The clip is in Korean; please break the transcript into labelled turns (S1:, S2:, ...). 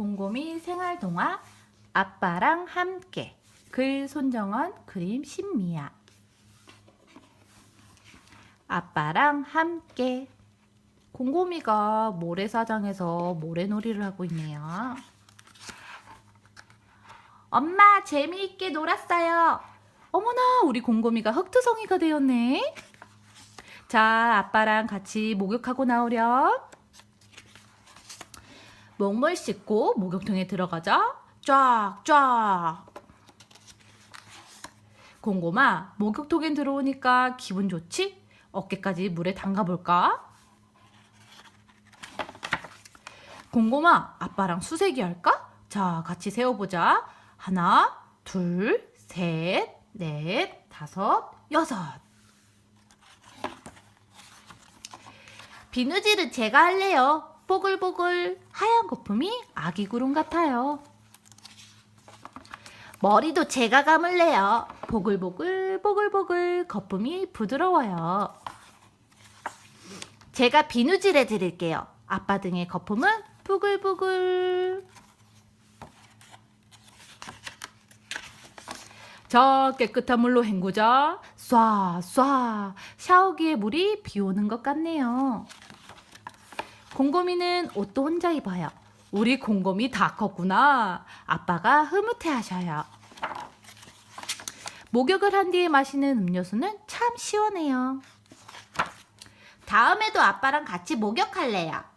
S1: 곰곰이 생활 동화 아빠랑 함께 글 손정원 그림 신미야 아빠랑 함께 곰곰이가 모래사장에서 모래놀이를 하고 있네요. 엄마 재미있게 놀았어요. 어머나 우리 곰곰이가 흑투성이가 되었네. 자 아빠랑 같이 목욕하고 나오렴. 목물 씻고 목욕통에 들어가자. 쫙쫙. 곰곰아 목욕통에 들어오니까 기분 좋지? 어깨까지 물에 담가볼까? 곰곰아 아빠랑 수세기 할까? 자 같이 세워보자. 하나, 둘, 셋, 넷, 다섯, 여섯. 비누질은 제가 할래요. 뽀글뽀글 하얀 거품이 아기 구름 같아요. 머리도 제가 감을래요. 보글보글 보글보글 거품이 부드러워요. 제가 비누질해 드릴게요. 아빠 등의 거품은 부글부글. 자, 깨끗한 물로 헹구자. 쏴, 쏴. 샤워기에 물이 비 오는 것 같네요. 곰곰이는 옷도 혼자 입어요. 우리 곰곰이 다 컸구나. 아빠가 흐뭇해 하셔요. 목욕을 한 뒤에 마시는 음료수는 참 시원해요. 다음에도 아빠랑 같이 목욕할래요.